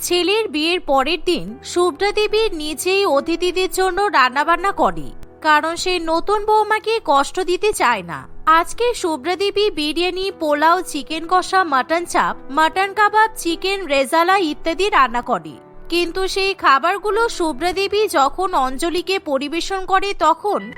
ছেলের বিয়ের পরের দিন শুভ্রা দেবী নিজেই অতিথিদের জন্য রান্নাবান্না করে, কারণ সে নতুন বৌমাকে কষ্ট দিতে চায় না। আজকে শুভ্রা দেবী বিরিয়ানি, পোলাও, চিকেন কষা, মাটন চাপ, মাটন কাবাব, চিকেন রেজালা ইত্যাদি রান্না করে। কিন্তু সেই খাবারগুলো শুভ্রা দেবী যখন অঞ্জলিকে পরিবেশন করে তখন,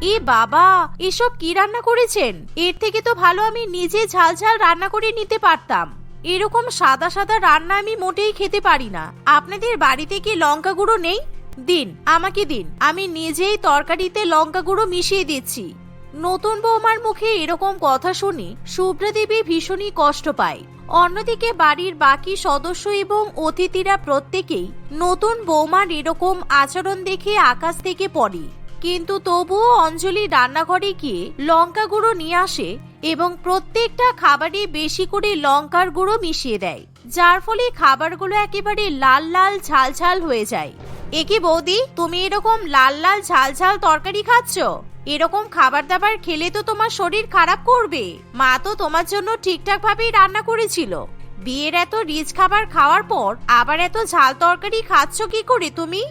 এ বাবা, এসব কি রান্না করেছেন? এর থেকে তো ভালো আমি নিজে ঝাল ঝাল রান্না করে নিতে পারতাম। এরকম সাদা সাদা রান্না আমি মোটেই খেতে পারি না। আপনাদের বাড়িতে কি লঙ্কা গুঁড়ো নেই? দিন, আমাকে দিন। আমি নিজেই তরকারিতে লঙ্কা গুঁড়ো মিশিয়ে দিচ্ছি। নতুন বৌমার মুখে এরকম কথা শুনে শুভ্রা দেবী ভীষণই কষ্ট পায়। অন্যদিকে বাড়ির বাকি সদস্য এবং অতিথিরা প্রত্যেকেই নতুন বৌমার এরকম আচরণ দেখে আকাশ থেকে পড়ে। কিন্তু তবুও অঞ্জলি রান্নাঘরে গিয়ে লঙ্কা গুঁড়ো নিয়ে আসে এবং প্রত্যেকটা খাবারে বেশি করে লঙ্কার গুঁড়ো মিশিয়ে দেয়, যার ফলে খাবারগুলো একেবারে লাল লাল ঝাল ঝাল হয়ে যায়। একে বৌদি, তুমি এরকম লাল লাল ঝাল ঝাল তরকারি খাচ্ছ? এরকম খাবার দাবার খেলে তো তোমার শরীর খারাপ করবে। মা তো তোমার জন্য ঠিকঠাক ভাবেই রান্না করেছিল। বিয়ের এত রিচ খাবার খাওয়ার পর আবার এত ঝাল তরকারি খাচ্ছ কি করে তুমি?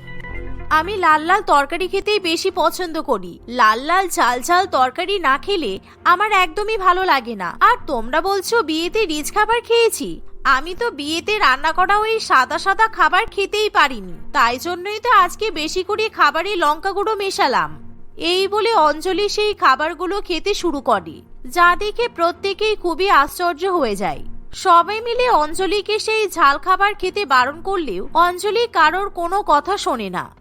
আমি লাল লাল তরকারি খেতেই বেশি পছন্দ করি। লাল লাল ঝাল ঝাল তরকারি না খেলে আমার একদমই ভালো লাগে না। আর তোমরা বলছো বিয়েতে রিচ খাবার খেয়েছি? আমি তো বিয়েতে রান্না করা ওই সাদা সাদা খাবার খেতেই পারিনি। তাই জন্যই তো আজকে বেশি করে খাবারে লঙ্কা গুঁড়ো মেশালাম। এই বলে অঞ্জলি সেই খাবারগুলো খেতে শুরু করে, যা দেখে প্রত্যেকেই খুবই আশ্চর্য হয়ে যায়। সবাই মিলে অঞ্জলিকে সেই ঝাল খাবার খেতে বারণ করলেও অঞ্জলি কারোর কোনো কথা শোনে না।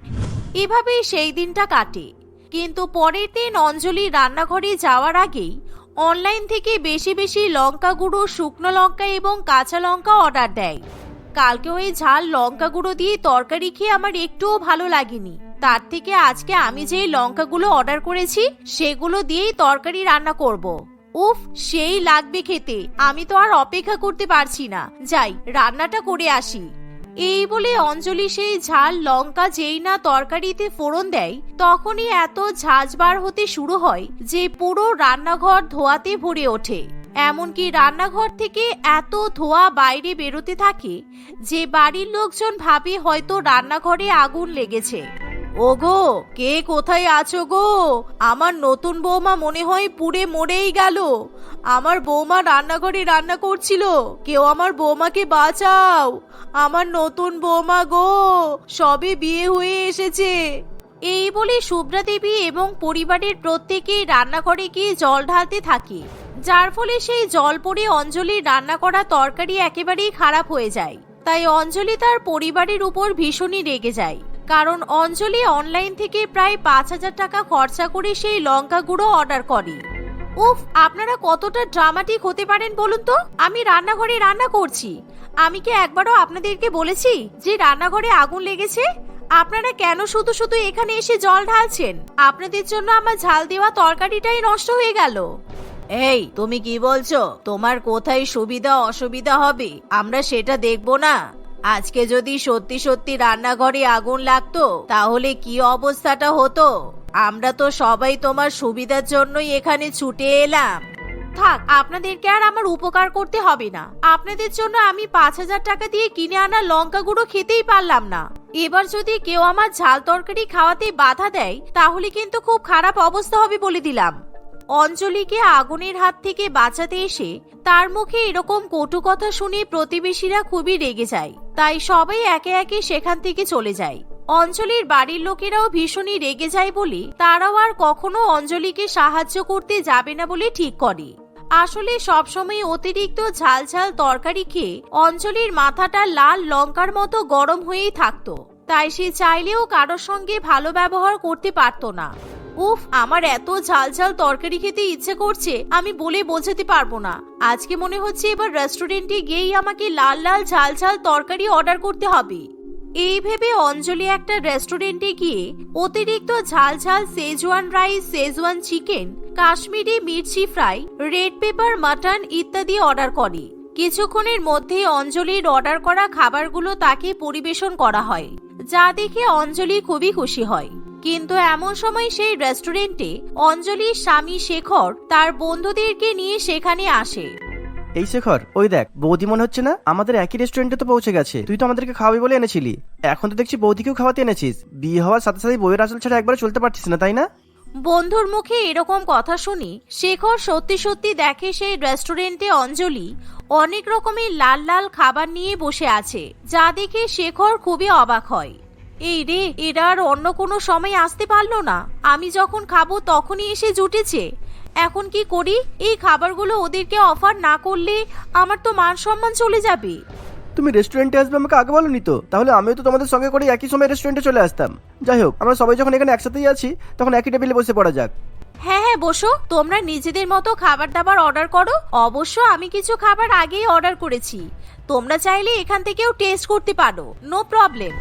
এভাবেই সেই দিনটা কাটে। কিন্তু পরের দিন অঞ্জলি রান্নাঘরে যাওয়ার আগেই অনলাইন থেকে বেশি বেশি লঙ্কা গুঁড়ো, শুকনো লঙ্কা এবং কাঁচা লঙ্কা অর্ডার দেয়। কালকে ওই ঝাল লঙ্কা গুঁড়ো দিয়ে তরকারি খেয়ে আমার একটুও ভালো লাগেনি। তার থেকে আজকে আমি যেই লঙ্কাগুলো অর্ডার করেছি, সেগুলো দিয়েই তরকারি রান্না করব। উফ, সেই লাগবে খেতে। আমি তো আর অপেক্ষা করতে পারছি না। যাই, রান্নাটা করে আসি। এই বলে অঞ্জলি সেই ঝাল লঙ্কা যেই না তরকারিতে ফোড়ন দেয়, তখনই এত ঝাঁঝ বার হতে শুরু হয় যে পুরো রান্নাঘর ধোয়াতে ভরে ওঠে। এমনকি রান্নাঘর থেকে এত ধোয়া বাইরে বেরোতে থাকে যে বাড়ির লোকজন ভাবে হয়তো রান্নাঘরে আগুন লেগেছে। ওগো, কে কোথায় আছো গো? আমার নতুন বৌমা মনে হয় পুড়ে মরেই গেল। আমার বৌমা রান্নাঘরে রান্না করছিল। কেউ আমার বৌমাকে বাঁচাও। আমার নতুন বৌমা গো, সবে বিয়ে হয়ে এসেছে। এই বলে শুভ্রা দেবী এবং পরিবারের প্রত্যেকেই রান্নাঘরে গিয়ে জল ঢালতে থাকে। যার ফলে সেই জল পড়ে অঞ্জলির রান্না করা তরকারি একেবারেই খারাপ হয়ে যায়। তাই অঞ্জলি তার পরিবারের উপর ভীষণই রেগে যায়। কারণ অঞ্জলি অনলাইন থেকে প্রায় পাঁচ হাজার টাকা খরচা করে সেই লঙ্কা গুঁড়ো অর্ডার করে। উফ, আপনারা কতটা ড্রামাটিক হতে পারেন বলুন তো? আমি রান্নাঘরে রান্না করছি। আমি কি একবারও আপনাদেরকে বলেছি যে রান্নাঘরে আগুন লেগেছে? আপনারা কেন শুধু শুধু এখানে এসে জল ঢালছেন? আপনাদের জন্য আমার ঝাল দেওয়া তরকারিটাই নষ্ট হয়ে গেল। এই, তুমি কি বলছো? তোমার কোথায় সুবিধা অসুবিধা হবে? আমরা সেটা দেখব না। আজকে যদি সত্যি সত্যি রান্নাঘরে আগুন লাগতো, তাহলে কি অবস্থাটা হতো? আমরা তো সবাই তোমার সুবিধার জন্যই এখানে ছুটে এলাম। থাক, আপনাদেরকে আর আমার উপকার করতে হবে না। আপনাদের জন্য আমি পাঁচ হাজার টাকা দিয়ে কিনে আনা লঙ্কা গুঁড়ো খেতেই পারলাম না। এবার যদি কেউ আমার ঝাল তরকারি খাওয়াতে বাধা দেয়, তাহলে কিন্তু খুব খারাপ অবস্থা হবে বলে দিলাম। অঞ্জলিকে আগুনের হাত থেকে বাঁচাতে এসে তার মুখে এরকম কটু কথা শুনে প্রতিবেশীরা খুবই রেগে যায়। তাই সবাই একে একে সেখান থেকে চলে যায়। অঞ্জলির বাড়ির লোকেরাও ভীষণই রেগে যায় বলে তারাও আর কখনো অঞ্জলিকে সাহায্য করতে যাবে না বলে ঠিক করে। আসলে সবসময় অতিরিক্ত ঝাল ঝাল তরকারি খেয়ে অঞ্জলির মাথাটা লাল লঙ্কার মতো গরম হয়েই থাকতো। তাই সে চাইলেও কারোর সঙ্গে ভালো ব্যবহার করতে পারতো না। উফ, আমার এত ঝাল ঝাল তরকারি খেতে ইচ্ছে করছে, আমি বলে বোঝাতে পারব না। আজকে মনে হচ্ছে এবার রেস্টুরেন্টে গিয়েই আমাকে লাল লাল ঝাল ঝাল তরকারি অর্ডার করতে হবে। এই ভেবে অঞ্জলি একটা রেস্টুরেন্টে গিয়ে অতিরিক্ত ঝাল ঝাল Schezwan rice Schezwan chicken Kashmiri Mirchi fry red pepper mutton ইত্যাদি অর্ডার করে। কিছুক্ষণের মধ্যে অঞ্জলির অর্ডার করা খাবারগুলো তাকে পরিবেশন করা হয়। যা দেখে অঞ্জলি খুবই খুশি হয়। কিন্তু এমন সময় সেই রেস্টুরেন্টে অঞ্জলির স্বামী শেখর তার বন্ধুদেরকে নিয়ে সেখানে আসে। এই শেখর, ওই দেখ, বৌদি মনে হচ্ছে না আমাদের একই রেস্টুরেন্টে তো পৌঁছে গেছে। তুই তো আমাদেরকে খাওয়াবি বলে এনেছিলি। এখন তো দেখছি বৌদিকেও খাওয়াতে এনেছিস। বিয়ে হওয়ার সাথে সাথে বইয়ের আসল ছাড়া একবার চলতে পারছিস না, তাই না? বন্ধুর মুখে এরকম কথা শুনি, শেখর সত্যি সত্যি দেখে সেই রেস্টুরেন্টে অঞ্জলি অনেক রকমের লাল লাল খাবার নিয়ে বসে আছে, যা দেখে শেখর খুবই অবাক হয়। এই রে, এরা আর অন্য কোনো সময় আসতে পারল না। আমি যখন খাব তখনই এসে জুটেছে। এখন কি করি? এই খাবারগুলো ওদেরকে অফার না করলে আমার তো মান সম্মান চলে যাবে। তুমি রেস্টুরেন্টে আসবে, আমাকে আগে বলনি তো? তাহলে আমিও তো তোমাদের সঙ্গে করে একই সময় রেস্টুরেন্টে চলে আসতাম। যাই হোক, আমরা সবাই যখন এখানে একসাথেই আছি, তখন একই টেবিলে বসে পড়া যাক। হ্যাঁ হ্যাঁ বসো। তোমরা নিজেদের মতো খাবার দাবার অর্ডার করো। অবশ্য আমি কিছু খাবার আগেই অর্ডার করেছি। তোমরা চাইলে এখান থেকেও টেস্ট করতে পারো। নো প্রবলেম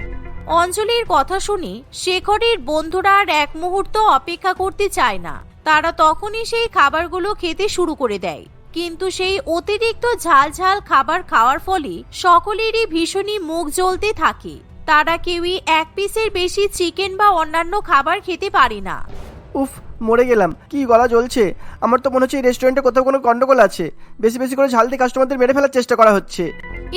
অঞ্জলির কথা শুনি, শেখরের বন্ধুরা আর এক মুহূর্ত অপেক্ষা করতে চায় না। তারা তখনই সেই খাবারগুলো খেতে শুরু করে দেয়। কিন্তু সেই অতিরিক্ত ঝাল ঝাল খাবার খাওয়ার ফলে সকলেরই ভীষণই মুখ জ্বলতে থাকে। তারা কেউই এক পিসের বেশি চিকেন বা অন্যান্য খাবার খেতে পারে না। উফ মরে গেলাম। কি গলা জ্বলছে? আমার তো মনে হচ্ছে এই রেস্টুরেন্টে কোথাও কোনো গন্ডগোল আছে। বেশি বেশি করে ঝাল দিয়ে কাস্টমারদের মেরে ফেলার চেষ্টা করা হচ্ছে।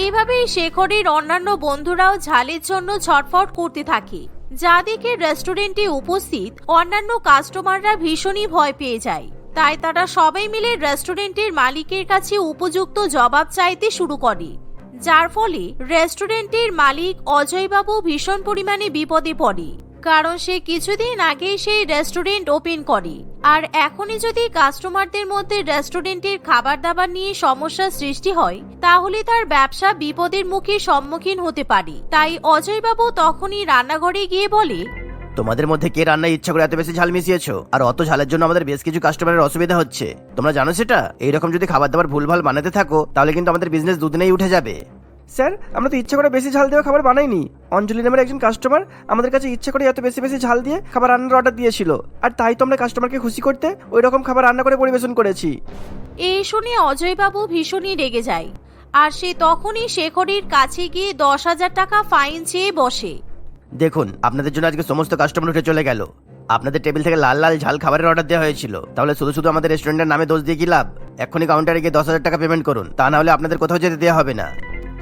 এভাবেই শেখরের অন্যান্য বন্ধুরাও ঝালের জন্য ছটফট করতে থাকে। যা দেখে রেস্টুরেন্টে উপস্থিত অন্যান্য কাস্টমাররা ভীষণই ভয় পেয়ে যায়। তাই তারা সবাই মিলে রেস্টুরেন্টের মালিকের কাছে উপযুক্ত জবাব চাইতে শুরু করে, যার ফলে রেস্টুরেন্টের মালিক অজয়বাবু ভীষণ পরিমাণে বিপদে পড়ে, কারণ সে কিছুদিন আগেই সেই রেস্টুরেন্ট ওপেন করে। আর এখনই যদি কাস্টমারদের মধ্যে রেস্টুরেন্টের খাবার দাবার নিয়ে সমস্যার সৃষ্টি হয়, তাহলে তার ব্যবসা বিপদের মুখে সম্মুখীন হতে পারে। তাই অজয়বাবু তখনই রান্নাঘরে গিয়ে বলে তোমাদের মধ্যে কে রান্নায় ইচ্ছা করে এত বেশি ঝাল মিশিয়েছো? আর অত ঝালের জন্য আমাদের বেশ কিছু কাস্টমারের অসুবিধা হচ্ছে। তোমরা জানো সেটা? এইরকম যদি খাবার দাবার ভুলভাল বানাতে থাকো তাহলে কিন্তু আমাদের বিজনেস দুদিনেই উঠে যাবে। স্যার আমরা তো ইচ্ছা করে বেশি ঝাল দেওয়া খাবার বানাইনি। অঞ্জলি নামের একজন কাস্টমার আমাদের কাছে ইচ্ছা করে এত বেশি বেশি ঝাল দিয়ে খাবার রান্নার অর্ডার দিয়েছিল। আর তাই তো আমরা কাস্টমারকে খুশি করতে ওই রকম খাবার রান্না করে পরিবেশন করেছি। এই শুনে অজয়বাবু ভীষণই রেগে যায়। আর সে তখনই শেখরের কাছে গিয়ে দশ হাজার টাকা ফাইন চেয়ে বসে। দেখুন, আপনাদের জন্য আজকে সমস্ত কাস্টমার উঠে চলে গেল। আপনাদের টেবিল থেকে লাল লাল ঝাল খাবারের অর্ডার দেওয়া হয়েছিল। তাহলে শুধু শুধু আমাদের রেস্টুরেন্টের নামে দোষ দিয়ে কি লাভ? এক্ষুনি কাউন্টারে গিয়ে দশ হাজার টাকা পেমেন্ট করুন। তা না হলে আপনাদের কোথাও যেতে দেওয়া হবে না।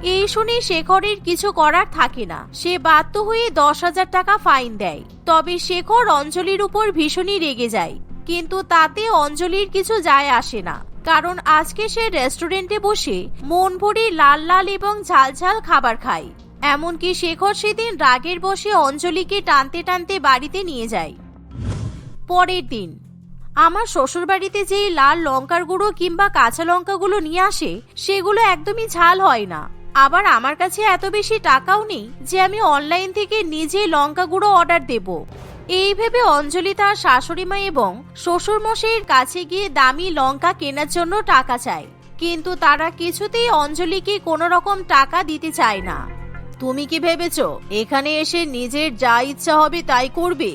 এই শুনে শেখরের কিছু করার থাকে না। সে বাধ্য হয়ে দশ হাজার টাকা ফাইন দেয়। তবে শেখর অঞ্জলির উপর ভীষণই রেগে যায়। কিন্তু তাতে অঞ্জলির কিছু যায় আসে না। কারণ আজকে সে রেস্টুরেন্টে বসে মন ভরে লাল লাল এবং ঝাল ঝাল খাবার খায়। এমনকি শেখর সেদিন রাগের বসে অঞ্জলিকে টানতে টানতে বাড়িতে নিয়ে যায়। পরের দিন, আমার শ্বশুর বাড়িতে যে লাল লঙ্কার গুঁড়ো কিংবা কাঁচা লঙ্কাগুলো নিয়ে আসে, সেগুলো একদমই ঝাল হয় না। আবার আমার কাছে এত বেশি টাকাও নেই যে আমি অনলাইন থেকে নিজে লঙ্কা গুঁড়ো অর্ডার দেব। এই ভেবে অঞ্জলি তার শাশুড়িমা এবং শ্বশুর মশাইয়ের কাছে গিয়ে দামি লঙ্কা কেনার জন্য টাকা চায়। কিন্তু তারা কিছুতেই অঞ্জলিকে কোনো রকম টাকা দিতে চায় না। তুমি কি ভেবেছো, এখানে এসে নিজের যা ইচ্ছা হবে তাই করবে?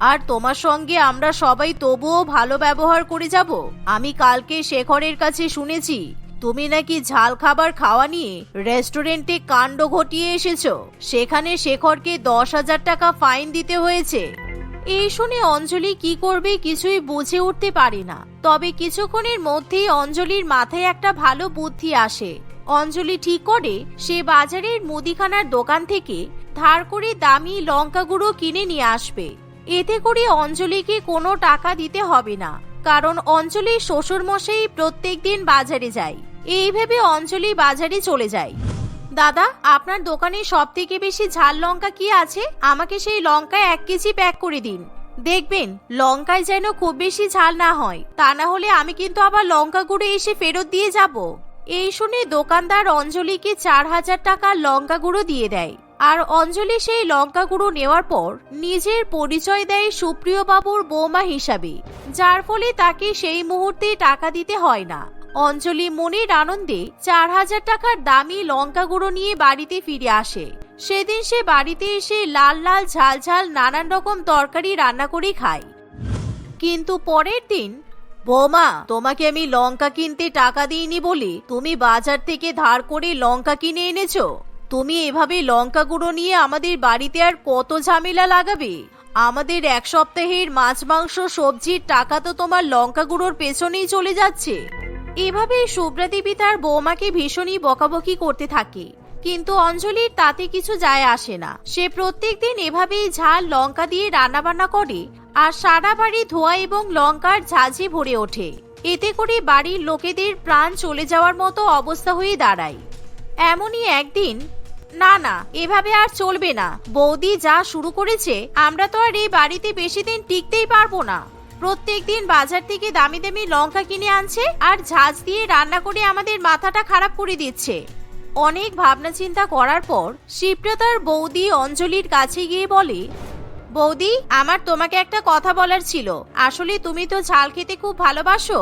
আর তোমার সঙ্গে আমরা সবাই তবুও ভালো ব্যবহার করে যাব? আমি কালকে শেখরের কাছে শুনেছি, তুমি নাকি ঝাল খাবার খাওয়া নিয়ে রেস্টুরেন্টে কাণ্ড ঘটিয়ে এসেছ। সেখানে শেখরকে দশ হাজার টাকা ফাইন দিতে হয়েছে। এই শুনে অঞ্জলি কি করবে কিছুই বুঝে উঠতে পারে না। তবে কিছুক্ষণের মধ্যেই অঞ্জলির মাথায় একটা ভালো বুদ্ধি আসে। অঞ্জলি ঠিক করে সে বাজারের মুদিখানার দোকান থেকে ধার করে দামি লঙ্কা গুঁড়ো কিনে নিয়ে আসবে। এতে করে অঞ্জলিকে কোনো টাকা দিতে হবে না, কারণ অঞ্জলির শ্বশুর মশাই প্রত্যেক দিন বাজারে যায়। এই ভেবে অঞ্জলি বাজারে চলে যায়। দাদা, আপনার দোকানে সব থেকে বেশি ঝাল লঙ্কা কি আছে? আমাকে সেই লঙ্কা এক কেজি প্যাক করে দিন। দেখবেন, লঙ্কায় যেন খুব বেশি ঝাল না হয়। তা না হলে আমি কিন্তু আবার লঙ্কা গুঁড়ো এসে ফেরত দিয়ে যাব। এই শুনে দোকানদার অঞ্জলিকে চার হাজার টাকা লঙ্কা গুঁড়ো দিয়ে দেয়। আর অঞ্জলি সেই লঙ্কা গুঁড়ো নেওয়ার পর নিজের পরিচয় দেয় সুপ্রিয় বাবুর বৌমা হিসাবে, যার ফলে তাকে সেই মুহূর্তে টাকা দিতে হয় না। অঞ্জলি মনের আনন্দে চার হাজার টাকার দামি লঙ্কা গুঁড়ো নিয়ে বাড়িতে ফিরে আসে। সেদিন সে বাড়িতে এসে লাল লাল ঝাল ঝাল নানান রকম তরকারি রান্না করে খায়। কিন্তু পরের দিন বৌমা, তোমাকে আমি লঙ্কা কিনতে টাকা দিইনি বলে তুমি বাজার থেকে ধার করে লঙ্কা কিনে এনেছো? তুমি এভাবে লঙ্কা গুঁড়ো নিয়ে আমাদের বাড়িতে আর কত ঝামেলা লাগাবে? আমাদের এক সপ্তাহের মাছ, মাংস, সবজির টাকা তো তোমার লঙ্কা গুঁড়োর পেছনেই চলে যাচ্ছে। এভাবে শুভ্রা দেবী তার বৌমাকে ভীষণই বকাবকি করতে থাকে। কিন্তু অঞ্জলির তাতে কিছু যায় আসে না। সে প্রত্যেকদিন এভাবেই ঝাল লঙ্কা দিয়ে রান্নাবান্না করে আর সারা বাড়ি ধোয়া এবং লঙ্কার ঝাঁঝে ভরে ওঠে। এতে করে বাড়ির লোকেদের প্রাণ চলে যাওয়ার মতো অবস্থা হয়ে দাঁড়ায়। এমনই একদিন, না না, এভাবে আর চলবে না। বৌদি যা শুরু করেছে, আমরা তো আর এই বাড়িতে বেশি দিন টিকতেই পারব না। প্রত্যেক দিন বাজার থেকে দামি দামি লঙ্কা কিনে আনছে আর ঝাঁজ দিয়ে রান্না করে আমাদের মাথাটা খারাপ করে দিচ্ছে। অনেক ভাবনা চিন্তা করার পর শিবরা তার বৌদি অঞ্জলির কাছে গিয়ে বলে বৌদি, আমার তোমাকে একটা কথা বলার ছিল। আসলে তুমি তো ঝাল খেতে খুব ভালোবাসো।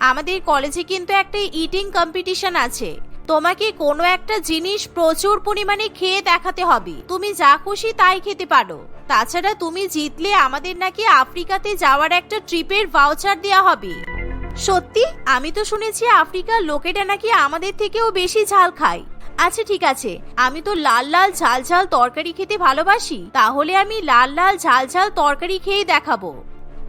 আমাদের কলেজে কিন্তু একটা ইটিং কম্পিটিশন আছে। তোমাকে কোনো একটা জিনিস প্রচুর পরিমাণে খেয়ে দেখাতে হবে। তুমি যা খুশি তাই খেতে পারো। তাছাড়া তুমি জিতলে আমাদের নাকি আফ্রিকাতে যাওয়ার একটা ট্রিপের ভাউচার দেওয়া হবে। সত্যি? আমি তো শুনেছি আফ্রিকার লোকেরা নাকি আমাদের থেকেও বেশি ঝাল খায়। আচ্ছা ঠিক আছে। আমি তো লাল লাল ঝাল ঝাল তরকারি খেতে ভালোবাসি। তাহলে আমি লাল লাল ঝাল ঝাল তরকারি খেয়ে দেখাবো।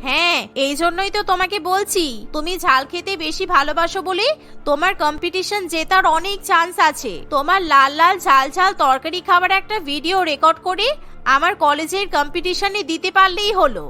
হ্যাঁ এই জন্যই তো তোমাকে বলছি, তুমি ঝাল খেতে বেশি ভালোবাসো বলে তোমার কম্পিটিশন জেতার অনেক চান্স আছে। তোমার লাল লাল ঝাল ঝাল তরকারি খাবার একটা ভিডিও রেকর্ড করে আমার কলেজের কম্পিটিশনে দিতে পারলেই হলো।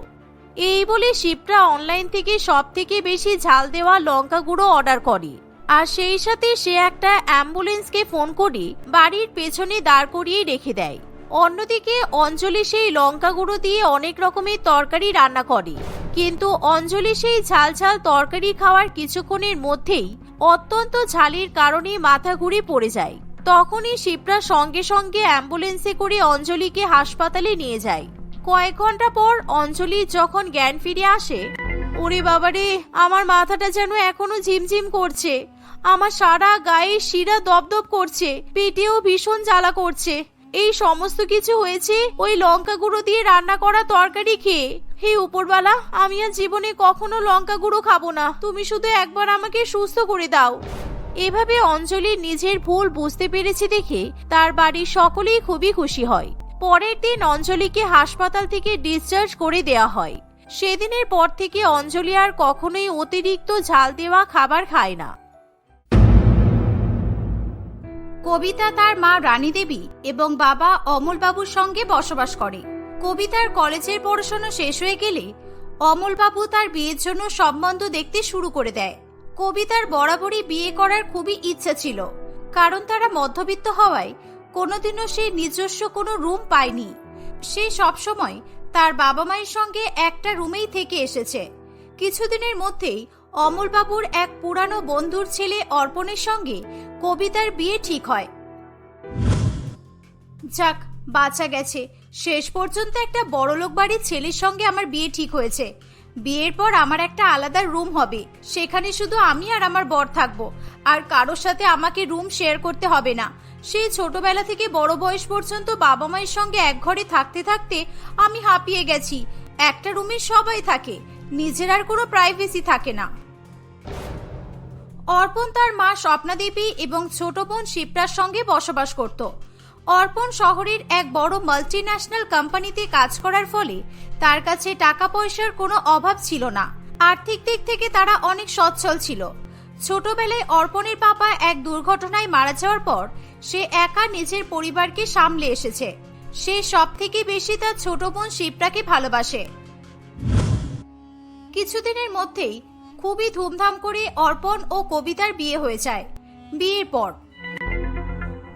এই বলে শিবরা অনলাইন থেকে সব থেকে বেশি ঝাল দেওয়া লঙ্কা গুঁড়ো অর্ডার করে। আর সেই সাথে সে একটা অ্যাম্বুলেন্সকে ফোন করে, বাড়ির পেছনে দাঁড় করিয়ে রেখে দেয়। অন্যদিকে অঞ্জলি সেই লঙ্কা গুঁড়ো দিয়ে অনেক রকমের তরকারি রান্না করে। কিন্তু অঞ্জলি সেই ঝাল ঝাল তরকারি খাওয়ার কিছুক্ষণের মধ্যেই অত্যন্ত ঝালের কারণে মাথা ঘুরে পড়ে যায়। তখনই শিবরা সঙ্গে সঙ্গে অ্যাম্বুলেন্সে করে অঞ্জলিকে হাসপাতালে নিয়ে যায়। কয়েক ঘণ্টা পর অঞ্জলি যখন জ্ঞান ফিরে আসে, ওরে বাবারে, আমার মাথাটা যেন এখনও ঝিমঝিম করছে। আমার সারা গায়ে শিরা দপদপ করছে, পেটেও ভীষণ জ্বালা করছে। এই সমস্ত কিছু হয়েছে ওই লঙ্কা গুঁড়ো দিয়ে রান্না করা তরকারি খেয়ে। হে উপরবালা আমি আর জীবনে কখনো লঙ্কা গুঁড়ো খাব না। তুমি শুধু একবার আমাকে সুস্থ করে দাও। এভাবে অঞ্জলি নিজের ভুল বুঝতে পেরেছে দেখে তার বাড়ির সকলেই খুবই খুশি হয়। পরের দিন অঞ্জলিকে হাসপাতাল থেকে ডিসচার্জ করে দেয়া হয়। সেদিনের পর থেকে অঞ্জলি আর কখনোই অতিরিক্ত ঝাল দেওয়া খাবার খায় না। কবিতা তার মা রানী দেবী এবং বাবা অমলবাবুর সঙ্গে বসবাস করে। কবিতার কলেজের পড়াশোনা শেষ হয়ে গেলে অমলবাবু তার বিয়ের জন্য সম্বন্ধ দেখতে শুরু করে দেয়। কবিতার বরাবরই বিয়ে করার খুবই ইচ্ছা ছিল, কারণ তারা মধ্যবিত্ত হওয়ায় কোনোদিনও সে নিজস্ব কোনো রুম পায়নি। সে সবসময় তার বাবা মায়ের সঙ্গে একটা রুমেই থেকে এসেছে। কিছুদিনের মধ্যেই অমলবাবুর এক পুরানো বন্ধুর ছেলে অর্পণের সঙ্গে কবিতার বিয়ে ঠিক হয়। যাক, বাঁচা গেছে। শেষ পর্যন্ত একটা বড়লোক বাড়ির ছেলের সঙ্গে আমার বিয়ে ঠিক হয়েছে। বিয়ের পর আমার একটা আলাদা রুম হবে। সেখানে শুধু আমি আর আমার বর থাকব। আর কারোর সাথে আমাকে রুম শেয়ার করতে হবে না। সেই ছোটবেলা থেকে বড় বয়স পর্যন্ত বাবা মায়ের সঙ্গে এক ঘরে থাকতে থাকতে আমি হাঁপিয়ে গেছি। একটা রুমে সবাই থাকে। নিজের আর কোনো প্রাইভেসি থাকে না। অর্পণ তার মা স্বপ্না দেবী এবং ছোট বোন শিপ্রার সঙ্গে বসবাস করত। অর্পণ শহরের এক বড় মাল্টি ন্যাশনাল কোম্পানিতে কাজ করার ফলে তার কাছে টাকা পয়সার কোনো অভাব ছিল না। আর্থিক দিক থেকে তারা অনেক সচ্ছল ছিল। ছোটবেলায় অর্পণের পাপা এক দুর্ঘটনায় মারা যাওয়ার পর সে একা নিজের পরিবারকে সামলে এসেছে। সে সব থেকে বেশি তার ছোট বোন শিপ্রাকে ভালোবাসে। কিছুদিনের মধ্যেই খুবই ধুমধাম করে অর্পণ ও কবিতার বিয়ে হয়ে যায়। বিয়ের পর।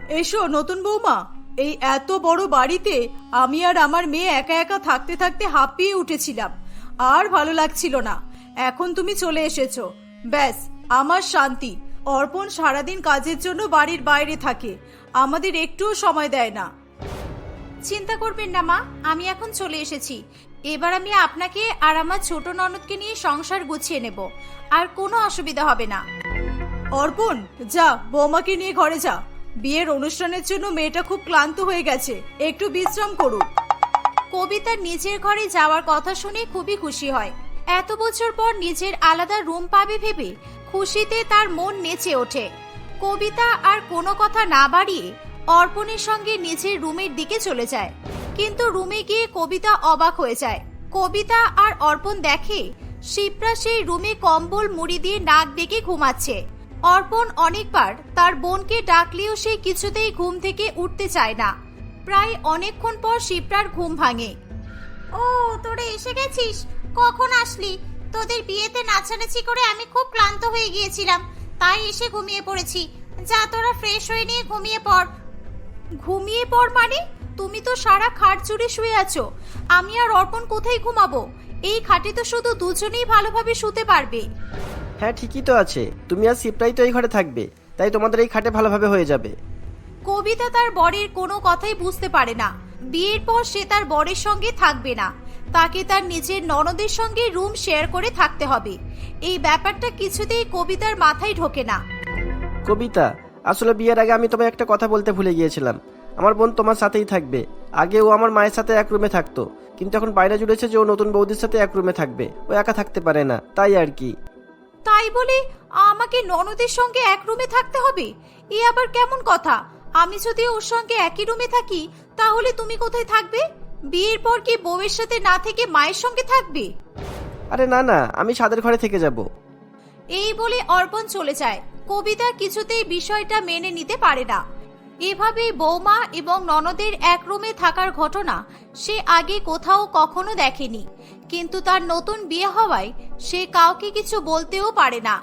এসো নতুন বৌমা এই এত বড় বাড়িতে আমি আর আমার মেয়ে একা একা থাকতে থাকতে হাঁপিয়ে উঠেছিলাম। আর ভালো লাগছিল না। এখন তুমি চলে এসেছ। ব্যাস আমার শান্তি। অর্পণ সারাদিন কাজের জন্য বাড়ির বাইরে থাকে। আমাদের একটুও সময় দেয় না। চিন্তা করবেন না মা আমি এখন চলে এসেছি। এবার আমি আপনাকে আর আমার ছোট ননদকে নিয়ে সংসার গুছিয়ে নেব। আর কোনো অসুবিধা হবে না। অর্পণ যা বৌমাকে নিয়ে ঘরে যা। বিয়ের অনুষ্ঠানের জন্য মেয়েটা খুব ক্লান্ত হয়ে গেছে। একটু বিশ্রাম করুক কবিতার নিজের ঘরে যাওয়ার কথা শুনে খুবই খুশি হয়। এত বছর পর নিজের আলাদা রুম পাবে ভেবে খুশিতে তার মন নেচে ওঠে। কবিতা আর কোনো কথা না বাড়িয়ে অর্পণের সঙ্গে নিজের রুমের দিকে চলে যায়। কিন্তু রুমে গিয়ে কবিতা অবাক হয়ে যায়। কবিতা আর অর্পণ দেখে শিপ্রা সেই রুমে কম্বল মুড়ি দিয়ে নাক ডেকে ঘুমাচ্ছে। অর্পণ অনেকবার তার বোনকে ডাকলেও সে কিছুতেই ঘুম থেকে উঠতে চায় না। প্রায় অনেকক্ষণ পর শিপ্রার ঘুম ভাঙে। ও, তোরা এসে গেছিস? কখন আসলি? তোদের বিয়েতে নাচানাচি করে আমি খুব ক্লান্ত হয়ে গিয়েছিলাম। তাই এসে ঘুমিয়ে পড়েছি। যা তোরা ফ্রেশ হয়ে নিয়ে ঘুমিয়ে পড়। ঘুমিয়ে পড় মানে? তুমি তো সারা খাট জুড়ে শুয়ে আছো। আমি আর অর্পণ কোথায় ঘুমাবো? এই খাটে তো শুধু দুজনেই ভালোভাবে শুতে পারবে। হ্যাঁ ঠিকই তো আছে। তুমি আর সিপ্রাই তো এই ঘরে থাকবে। তাই তোমাদের এই খাটে ভালোভাবে হয়ে যাবে। কবিতা তার বরের কোনো কথাই বুঝতে পারে না। বিয়ের পর সে তার বরের সঙ্গে থাকবে না। তাকে তার নিজের ননদের সঙ্গে রুম শেয়ার করে থাকতে হবে। এই ব্যাপারটা কিছুতেই কবিতার মাথায় ঢোকে না। কবিতা আসলে বিয়ের আগে আমি তোমায় একটা কথা বলতে ভুলে গিয়েছিলাম। আমার বোন তোমার সাথেই থাকবে। আগে ও আমার মায়ের সাথে এক রুমে থাকতো। কিন্তু এখন বাইরে জুড়েছে যে ও নতুন বৌদির সাথে এক রুমে থাকবে। ও একা থাকতে পারে না তাই আর কি। তাই বলে আমাকে ননদের সঙ্গে এক রুমে থাকতে হবে? এ আবার কেমন কথা? আমি যদি ওর সঙ্গে একই রুমে থাকি তাহলে তুমি কোথায় থাকবে? বিয়ের পর কি বউয়ের সাথে না থেকে মায়ের সঙ্গে থাকবে? আরে না না আমি সাদের ঘরে থেকে যাব। এই বলে অর্পণ চলে যায়। কবিতা কিছুতেই বিষয়টা মেনে নিতে পারে না। এভাবে বৌমা এবং ননদের এক রুমে থাকার ঘটনা সে আগে কোথাও কখনো দেখেনি। কিন্তু তার নতুন বিয়ে হওয়ায় সে কাউকে কিছু বলতেও পারে না।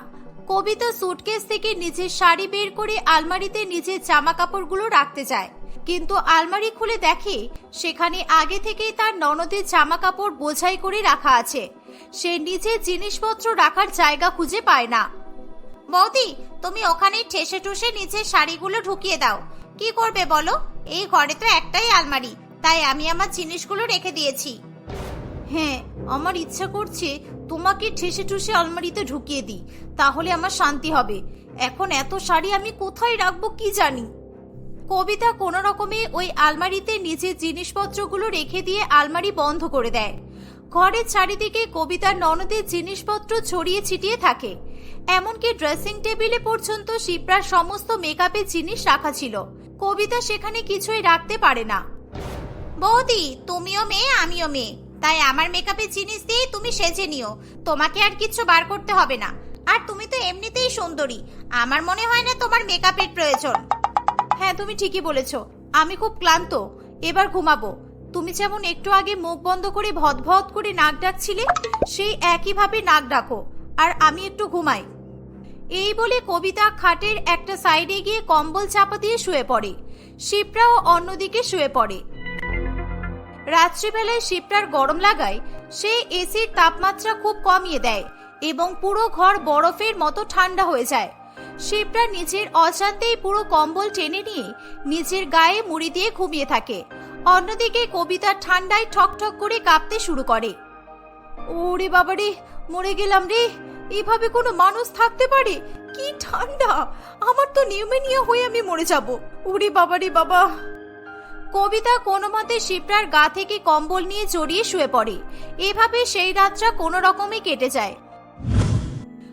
কবিতা সুটকেস থেকে নিজের শাড়ি বের করে আলমারিতে নিজের জামা কাপড়গুলো রাখতে যায়। কিন্তু আলমারি খুলে দেখে সেখানে আগে থেকেই তার ননদের জামা কাপড় বোঝাই করে রাখা আছে। সে নিজের জিনিসপত্র রাখার জায়গা খুঁজে পায় না। বৌদি, তুমি ওখানে ঠেসে ঠুসে নিচের শাড়িগুলো ঢুকিয়ে দাও। কি করবে বলো? এই ঘরে তো একটাই আলমারি, তাই আমি আমার জিনিসগুলো রেখে দিয়েছি। হ্যাঁ আমার ইচ্ছা করছে তোমাকে ঠেসে ঠুসে আলমারিতে ঢুকিয়ে দিই, তাহলে আমার শান্তি হবে। এখন এত শাড়ি আমি কোথায় রাখব কি জানি? কবিতা কোনো রকমে ওই আলমারিতে নিজের জিনিসপত্রগুলো রেখে দিয়ে আলমারি বন্ধ করে দেয়। ঘরের চারিদিকে কবিতার ননদের জিনিসপত্র ছড়িয়ে ছিটিয়ে থাকে। এমনকি ড্রেসিং টেবিলে পর্যন্ত শিপ্রার সমস্ত মেকআপের জিনিস রাখা ছিল। কবিতা সেখানে কিছুই রাখতে পারে না। বৌদি, তুমিও মেয়ে, আমিও মেয়ে। তাই আমার মেকআপের জিনিস দিয়ে তুমি সেজে নিও। তোমাকে আর কিছু বার করতে হবে না। আর তুমি তো এমনিতেই সুন্দরী। আমার মনে হয় না তোমার মেকআপের প্রয়োজন। হ্যাঁ তুমি ঠিকই বলেছ। আমি খুব ক্লান্ত। এবার ঘুমাবো। তুমি যেমন একটু আগে মুখ বন্ধ করে ভদভদ করে নাক ডাকছিলে, সেই একইভাবে নাক ডাকো। আর আমি একটু ঘুমাই। এই বলে কবিতা খাটের একটা সাইডে গিয়ে কম্বল চাপা দিয়ে শুয়ে পড়ে। শিপ্রাও অন্যদিকে শুয়ে পড়ে। রাত্রিবেলায় শিপ্রার গরম লাগায়, সে এসির তাপমাত্রা খুব কমিয়ে দেয় এবং পুরো ঘর বরফের মতো ঠান্ডা হয়ে যায়। শিপ্রা নিজের অজান্তেই পুরো কম্বল টেনে নিয়ে নিজের গায়ে মুড়ি দিয়ে ঘুমিয়ে থাকে। অন্যদিকে কবিতা ঠান্ডায় ঠকঠক করে কাঁপতে শুরু করে। ওরে বাবারে, মরে গেলাম রে। এভাবে কোনো মানুষ থাকতে পারে? কি ঠান্ডা! আমার তো নিউমেনিয়া হয়ে আমি মরে যাব। ওরে বাবারে বাবা! কবিতা কোনো মতে শিপ্রার গা থেকে কম্বল নিয়ে জড়িয়ে শুয়ে পড়ে। এভাবে সেই রাতটা কোনো রকমে কেটে যায়।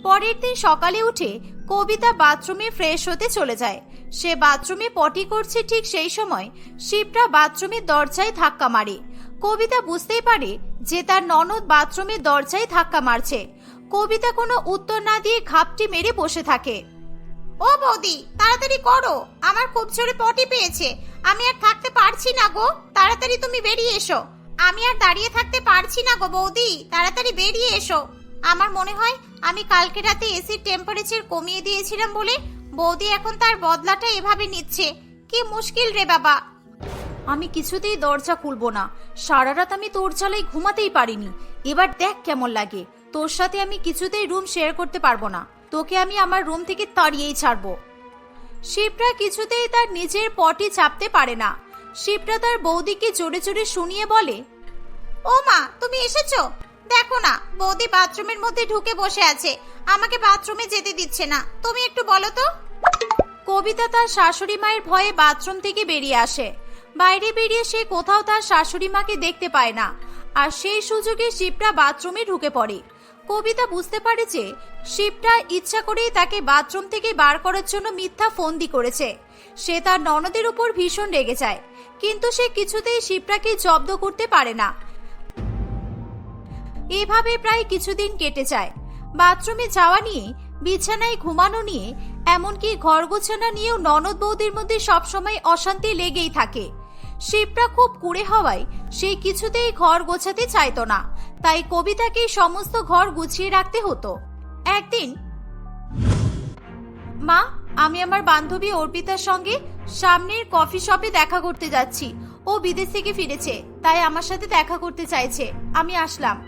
পরের দিন সকালে উঠে কবিতা বাথরুমে ফ্রেশ হতে চলে যায়। সে বাথরুমে পটি করছে ঠিক সেই সময় শিপ্রা বাথরুমের দরজায় ধাক্কা মারে। কবিতা বুঝতেই পারে যে তার ননদ বাথরুমের দরজায় ধাক্কা মারছে। কবিতা কোনো উত্তর না দিয়ে ঘাপটি মেরে বসে থাকে। ও বৌদি, তাড়াতাড়ি করো, আমার খুব জোরে পটি পেয়েছে। আমি আর থাকতে পারছি না গো, তাড়াতাড়ি তুমি বেরিয়ে এসো। আমি আর দাঁড়িয়ে থাকতে পারছি না গো বৌদি, তাড়াতাড়ি বেরিয়ে এসো। আমার মনে হয় আমি কালকে রাতে এসির টেম্পারেচার কমিয়ে দিয়েছিলাম বলে বৌদি এখন তার বদলাটা এভাবে নিচ্ছে। কি মুশকিল রে বাবা। আমি কিছুতেই দরজা খুলবো না। সারা রাত আমি তোর জ্বালাই ঘুমাতেই পারিনি। এবার দেখ কেমন লাগে। তোর সাথে আমি কিছুতেই রুম শেয়ার করতে পারব না। তোকে আমি আমার রুম থেকে তাড়িয়েই ছাড়বো। শিবরা কিছুতেই তার নিজের পটি চাপতে পারে না। শিবরা তার বৌদিকে জোরে জোরে শুনিয়ে বলে, ও মা, তুমি এসেছ? দেখো না, বৌদি বাথরুমের মধ্যে ঢুকে বসে আছে। আমাকে বাথরুমে যেতে দিচ্ছে না। তুমি একটু বলো তো? কবিতা তার শাশুড়ি মায়ের ভয়ে বাথরুম থেকে বেরিয়ে আসে। বাইরে বেরিয়ে সে কোথাও তার শাশুড়ি মাকে দেখতে পায় না। আর সেই সুযোগে শিবরা বাথরুমে ঢুকে পড়ে। কবিতা বুঝতে পারে যে শিবটা ইচ্ছা করেই তাকে বাথরুম থেকে বার করার জন্য মিথ্যা ফন্দি করেছে। সে তার ননদের উপর ভীষণ রেগে যায়, কিন্তু সে কিছুতেই শিবটাকে জব্দ করতে পারে না। এভাবে প্রায় কিছুদিন কেটে যায়। বাথরুমে যাওয়া নিয়ে, বিছানায় ঘুমানো নিয়ে, এমনকি ঘর গোছানো নিয়েও ননদ বৌদির মধ্যে সবসময় অশান্তি লেগেই থাকে। শিবরা খুব কুড়ে হওয়ায় সে কিছুতেই ঘর গোছাতে চাইতো না। তাই কবিতাকে সমস্ত ঘর গুছিয়ে রাখতে হতো। একদিন, মা, আমি আমার বান্ধবী অর্পিতার সঙ্গে সামনের কফি শপে দেখা করতে যাচ্ছি। ও বিদেশ থেকে ফিরেছে, তাই আমার সাথে দেখা করতে চাইছে। আমি আসলাম।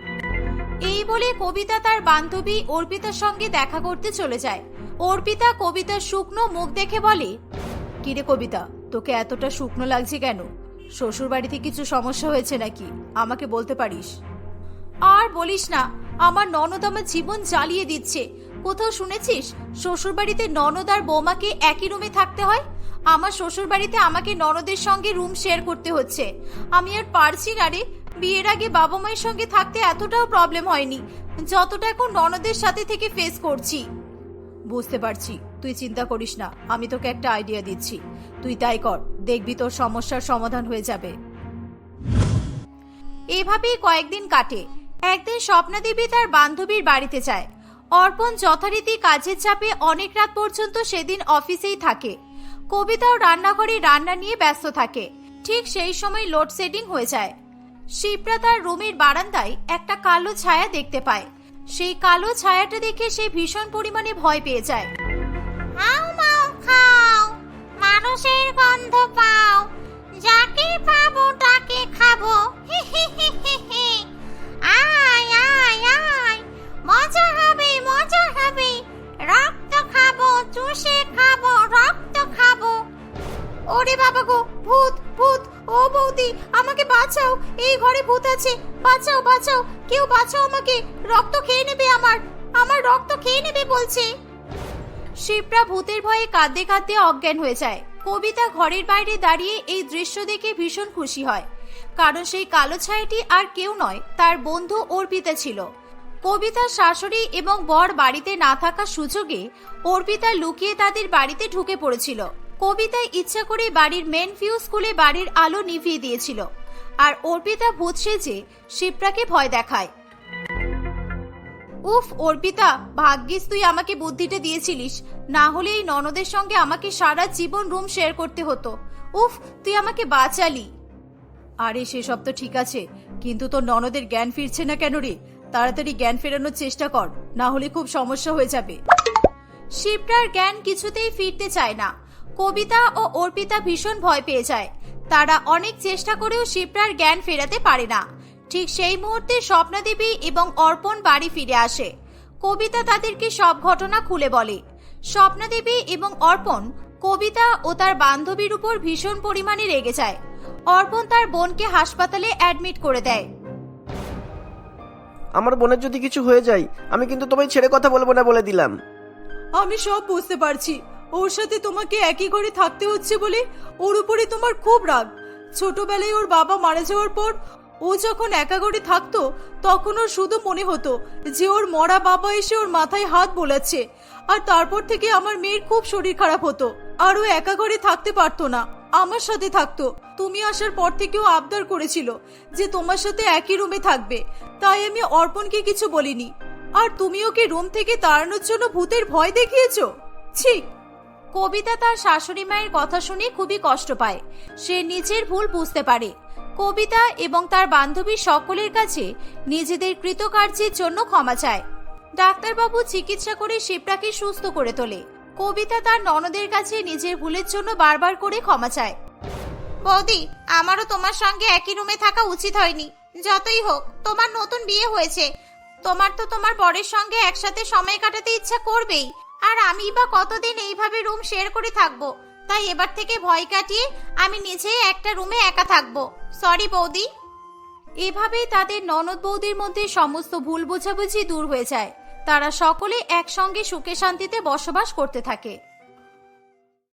এই বলে কবিতা তার বান্ধবী অর্পিতার সঙ্গে দেখা করতে চলে যায়। অর্পিতা কবিতার শুকনো মুখ দেখে বলে, কিরে কবিতা তোকে এতটা শুকনো লাগছে কেন? শ্বশুর বাড়িতে কিছু সমস্যা হয়েছে নাকি? আমাকে বলতে পারিস? আর বলিস না, আমার ননদ আমার জীবন জ্বালিয়ে দিচ্ছে। কোথাও শুনেছিস শ্বশুর বাড়িতে ননদ আর বৌমাকে একই রুমে থাকতে হয়? আমার শ্বশুর বাড়িতে আমাকে ননদের সঙ্গে রুম শেয়ার করতে হচ্ছে। আমি আর পারছি না রে, বিয়ের আগে বাবা মায়ের সঙ্গে থাকতে এতটাও প্রবলেম হয়নি, যতটা এখন ননদের সাথে থেকে ফেস করছি। বুঝতে পারছি। তুই চিন্তা করিস না, আমি তোকে একটা আইডিয়া দিচ্ছি। তুই তাই কর, দেখবি তোর সমস্যার সমাধান হয়ে যাবে। এভাবেই কয়েকদিন কাটে। একদিন স্বপ্নাদেবী তার বান্ধবীর বাড়িতে যায়। অর্পণ যথারীতি কাজের চাপে অনেক রাত পর্যন্ত সেদিন অফিসেই থাকে। কবিতাও রান্নাঘরে রান্না নিয়ে ব্যস্ত থাকে। ঠিক সেই সময় লোডশেডিং হয়ে যায়। শিপ্রা তার রুমের বারান্দায় একটা কালো ছায়া দেখতে পায়। সেই কালো ছায়াটা দেখে সে ভীষণ পরিমাণে ভয় পেয়ে যায়। খাও, মাও, খাও। মানুষের গন্ধ পাও। যাকে পাবো, তাকে খাব। হি। আয় আয় আয়। মজা হবে মজা হবে। রক্ত খাব, চুষে খাব, রক্ত খাব। ওরে বাবা গো, ভূত ভূত। ও বৌদি, আমাকে বাঁচাও। এই ঘরে ভূত আছে। বাঁচাও বাঁচাও। কেউ বাঁচাও আমাকে। রক্ত খেয়ে নেবে আমার। আমার রক্ত খেয়ে নেবে বলছে। শিবরা ভূতের ভয়ে কাঁদতে কাঁদতে অজ্ঞান হয়ে যায়। কবিতা ঘরের বাইরে দাঁড়িয়ে এই দৃশ্য দেখে ভীষণ খুশি হয়। কারণ সেই কালো ছায়াটি আর কেউ নয়, তার বন্ধু অর্পিতা ছিল। কবিতার শাশুড়ি এবং বর বাড়িতে না থাকার সুযোগে অর্পিতা লুকিয়ে তাদের বাড়িতে ঢুকে পড়েছিল। কবিতা ইচ্ছা করে বাড়ির মেন ফিউজ স্কুলে বাড়ির আলো নিভিয়ে দিয়েছিল। আর অর্পিতা ভূত সেজে শিপ্রাকে ভয় দেখায়। উফ, অর্পিতা, ভাগ্যিস তুই আমাকে বুদ্ধিটা দিয়েছিলিস। না হলে এই ননদের সঙ্গে আমাকে সারা জীবন রুম শেয়ার করতে হতো। উফ, তুই আমাকে বাঁচালি। আরে, সেসব তো ঠিক আছে, কিন্তু তোর ননদের জ্ঞান ফিরছে না কেন রে? তাড়াতাড়ি জ্ঞান ফেরানোর চেষ্টা কর, না হলে খুব সমস্যা হয়ে যাবে। শিবরার জ্ঞান কিছুতেই ফিরতে চায় না। কবিতা ও অর্পিতা ভীষণ ভয় পেয়ে যায়। তারা অনেক চেষ্টা করেও শিপ্রার জ্ঞান ফেরাতে পারে না। ঠিক সেই মুহূর্তে স্বপ্নাদেবী এবং অর্পণ বাড়ি ফিরে আসে। কবিতা তাদেরকে সব ঘটনা খুলে বলে। স্বপ্নাদেবী এবং অর্পণ কবিতা ও তার বান্ধবীর উপর ভীষণ পরিমাণে রেগে যায়। অর্পণ তার বোনকে হাসপাতালে অ্যাডমিট করে দেয়। আমার বোনের যদি কিছু হয়ে যায় আমি কিন্তু তোমায় ছেড়ে কথা বলব না বলে দিলাম। আমি সব বুঝতে পারছি। ওর সাথে তোমাকে একই ঘরে থাকতে হচ্ছে বলে ওর উপরে তোমার খুব রাগ। ছোটবেলায় ওর বাবা মারা যাওয়ার পর ও যখন একা ঘরে থাকতো, তখন ওর শুধু মনে হতো যে ওর মরা বাবা এসে ওর মাথায় হাত বোলাচ্ছে আর তারপর থেকে আমার মেয়ের খুব শরীর খারাপ হতো আর ও একা ঘরে থাকতে পারতো না, আমার সাথে থাকতো। তুমি আসার পর থেকেও আবদার করেছিল যে তোমার সাথে একই রুমে থাকবে, তাই আমি অর্পণকে কিছু বলিনি। আর তুমি ওকে রুম থেকে তাড়ানোর জন্য ভূতের ভয় দেখিয়েছো? ছি! কবিতা তার শাশুড়ি মায়ের কথা শুনে খুবই কষ্ট পায়। সে নিজের ভুল বুঝতে পারে। কবিতা এবং তার বান্ধবী সকলের কাছে নিজেদের কৃতকার্যের জন্য ক্ষমা চায়। ডাক্তারবাবু চিকিৎসা করে শিপ্রাকে সুস্থ করে তোলে। কবিতা তার ননদের কাছে নিজের ভুলের জন্য বারবার করে ক্ষমা চায়। বৌদি, আমারও তোমার সঙ্গে একই রুমে থাকা উচিত হয়নি। যতই হোক, তোমার নতুন বিয়ে হয়েছে। তোমার তো তোমার বরের সঙ্গে একসাথে সময় কাটাতে ইচ্ছা করবেই। আর আমি বা কতদিন এইভাবে রুম শেয়ার করে থাকব? তাই এবার থেকে ভয় কাটিয়ে আমি নিজেই একটা রুমে একা থাকব। সরি বৌদি। এভাবেই তাদের ননদ বৌদির মধ্যে সমস্ত ভুল বোঝাবুঝি দূর হয়ে যায়। তারা সকলে একসঙ্গে সুখে শান্তিতে বসবাস করতে থাকে।